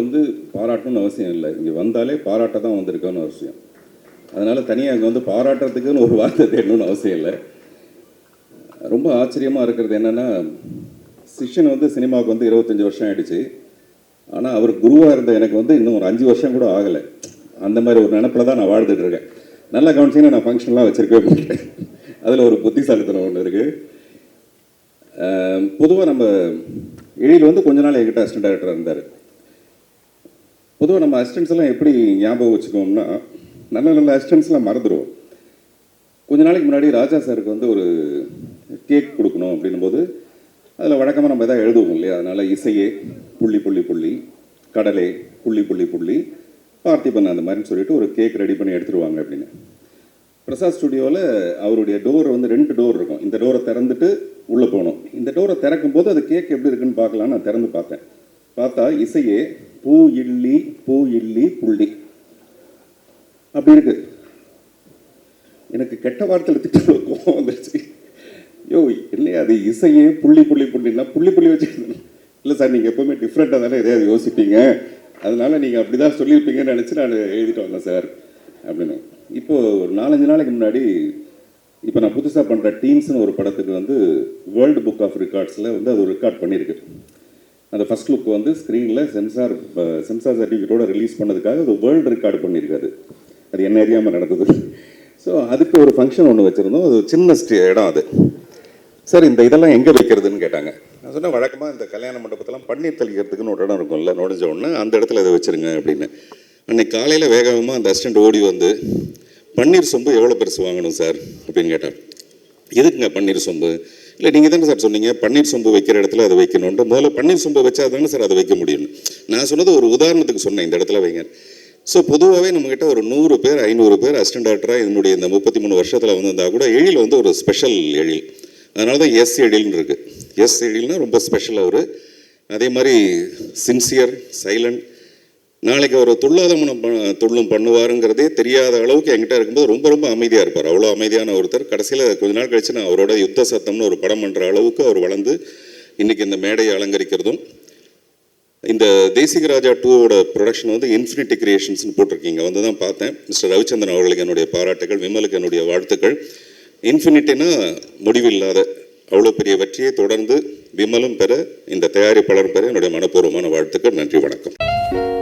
வந்து பாராட்டணும்னு அவசியம் இல்லை. இங்கே வந்தாலே பாராட்ட தான் வந்திருக்கோன்னு அவசியம். அதனால் தனியாக அங்கே வந்து பாராட்டுறதுக்குன்னு ஒரு வார்த்தை தேடணும்னு அவசியம் இல்லை. ரொம்ப ஆச்சரியமாக இருக்கிறது என்னென்னா சிஷ்யன் வந்து சினிமாவுக்கு வந்து இருபத்தஞ்சி வருஷம் ஆயிடுச்சு. ஆனால் அவர் குருவாக இருந்த எனக்கு வந்து இன்னும் ஒரு அஞ்சு வருஷம் கூட ஆகலை. அந்த மாதிரி ஒரு நினப்பில் தான் நான் வாழ்ந்துட்டு இருக்கேன். நல்லா கவனிச்சிங்கன்னா நான் ஃபங்க்ஷன்லாம் வச்சுருக்கவே மாட்டேன். அதில் ஒரு புத்திசாலித்தனம் ஒன்று இருக்குது பொதுவாக நம்ம எழில் வந்து கொஞ்ச நாள் என்கிட்ட அசிஸ்டன்ட் டைரக்டராக இருந்தார். பொதுவாக நம்ம அசிஸ்டன்ஸ் எல்லாம் எப்படி ஞாபகம் வச்சுக்கோம்னா நல்ல நல்ல அசிஸ்டன்ஸ்லாம் மறந்துடுவோம் கொஞ்ச நாளைக்கு முன்னாடி ராஜா சாருக்கு வந்து ஒரு கேக் கொடுக்கணும் அப்படின்னும் போது அதில் வழக்கமாக நம்ம எதாவது எழுதுவோம் இல்லையா? அதனால் இசையே புள்ளி புள்ளி புள்ளி கடலே புள்ளி புள்ளி புள்ளி பார்த்திபன் அந்த மாதிரின்னு சொல்லிட்டு ஒரு கேக் ரெடி பண்ணி எடுத்துருவாங்க அப்படின்னு. பிரசாத் ஸ்டுடியோவில் அவருடைய டோர் வந்து ரெண்டு டோர் இருக்கும். இந்த டோரை திறந்துட்டு உள்ளே போகணும். இந்த டோரை திறக்கும் போது அது கேக் எப்படி இருக்குன்னு பார்க்கலான்னு நான் திறந்து பார்த்தேன். பார்த்தா இசையே பூ இல்லி பூ இல்லி புள்ளி. அப்படி இருக்கு. எனக்கு கெட்ட வார்த்தையில் திட்டம் கோவம் வந்துருச்சு. யோ இல்லையா அது இசையே புள்ளி புள்ளி புள்ளின்னா புள்ளி புள்ளி வச்சுருந்தேன் இல்லை சார் நீங்கள் எப்போவுமே டிஃப்ரெண்ட்டாக தானே எதையாவது யோசிப்பீங்க. அதனால நீங்கள் அப்படி தான் சொல்லியிருப்பீங்கன்னு நினச்சி நான் எழுதிட்டு வந்தேன் சார் அப்படின்னு. இப்போது ஒரு நாலஞ்சு நாளைக்கு முன்னாடி இப்போ நான் புதுசாக பண்ணுற டீம்ஸ்னு ஒரு படத்துக்கு வந்து வேர்ல்டு புக் ஆஃப் ரெக்கார்ட்ஸில் வந்து அது ரெக்கார்ட் பண்ணியிருக்கு. அந்த ஃபஸ்ட் லுக் வந்து ஸ்க்ரீனில் சென்சார் சென்சார் சர்டிஃபிகேட்டோட ரிலீஸ் பண்ணதுக்காக அது வேர்ல்டு ரெக்கார்டு பண்ணியிருக்காரு. அது என்ன அறியாமல் நடந்தது ஸோ அதுக்கு ஒரு ஃபங்க்ஷன் ஒன்று வச்சுருந்தோம். அது சின்ன ஸ்டே- இடம் அது. சார் இந்த இதெல்லாம் எங்கே வைக்கிறதுன்னு கேட்டாங்க. நான் சொன்னேன் வழக்கமாக இந்த கல்யாண மண்டபத்தெல்லாம் பன்னீர் தெளிக்கிறதுக்குன்னு ஒரு இடம் இருக்கும்ல நுழைஞ்ச உடனே அந்த இடத்துல இதை வச்சிருங்க அப்படின்னு. அன்னைக்கு காலையில் வேகமாக அந்த அசிஸ்டண்ட் ஓடி வந்து பன்னீர் சொம்பு எவ்வளோ பெருசு வாங்கணும் சார் அப்படின்னு கேட்டார் எதுக்குங்க பன்னீர் சொம்பு? இல்லை நீங்கள் தானே சார் சொன்னீங்க பன்னீர் சொம்பு வைக்கிற இடத்துல அதை வைக்கணும்ன்ற முதல்ல பன்னீர் சொம்பு வச்சா தானே சார் அதை வைக்க முடியும். நான் சொன்னது ஒரு உதாரணத்துக்கு சொன்னேன் இந்த இடத்துல வைங்க. ஸோ பொதுவாகவே நம்மக்கிட்ட ஒரு நூறு பேர் ஐநூறு பேர் அசிஸ்டன்ட் டாக்டராக என்னுடைய இந்த முப்பத்தி மூணு வருஷத்தில் வந்திருந்தா கூட எழில் வந்து ஒரு ஸ்பெஷல் எழில். அதனால தான் எஸ் எழில்னு இருக்குது எஸ் எழில்னா ரொம்ப ஸ்பெஷல் அவர். அதே மாதிரி சின்சியர் சைலண்ட் நாளைக்கு அவர் துள்ளாதமனம் ப- துள்ளும் பண்ணுவாருங்கிறதே தெரியாத அளவுக்கு என்கிட்ட இருக்கும்போது ரொம்ப ரொம்ப அமைதியாக இருப்பார். அவ்வளோ அமைதியான ஒருத்தர். கடைசியில் கொஞ்ச நாள் கழிச்சு நான் அவரோட யுத்த சத்தம்னு ஒரு படம் பண்ணுற அளவுக்கு அவர் வளர்ந்து இன்னைக்கு இந்த மேடையை அலங்கரிக்கிறதும் இந்த தேசிக ராஜா டூவோட ப்ரொடக்ஷன் வந்து இன்ஃபினிட்டி கிரியேஷன்ஸ்னு போட்டிருக்கீங்க வந்து தான் பார்த்தேன். மிஸ்டர் ரவிச்சந்திரன் அவர்களுக்கு என்னுடைய பாராட்டுகள் விமலுக்கு என்னுடைய வாழ்த்துக்கள். இன்ஃபினிட்டினா முடிவில்லாத அவ்வளோ பெரிய வெற்றியை தொடர்ந்து விமலும் பெற இந்த தயாரிப்பாளர் பெற என்னுடைய மனப்பூர்வமான வாழ்த்துக்கள். நன்றி வணக்கம்.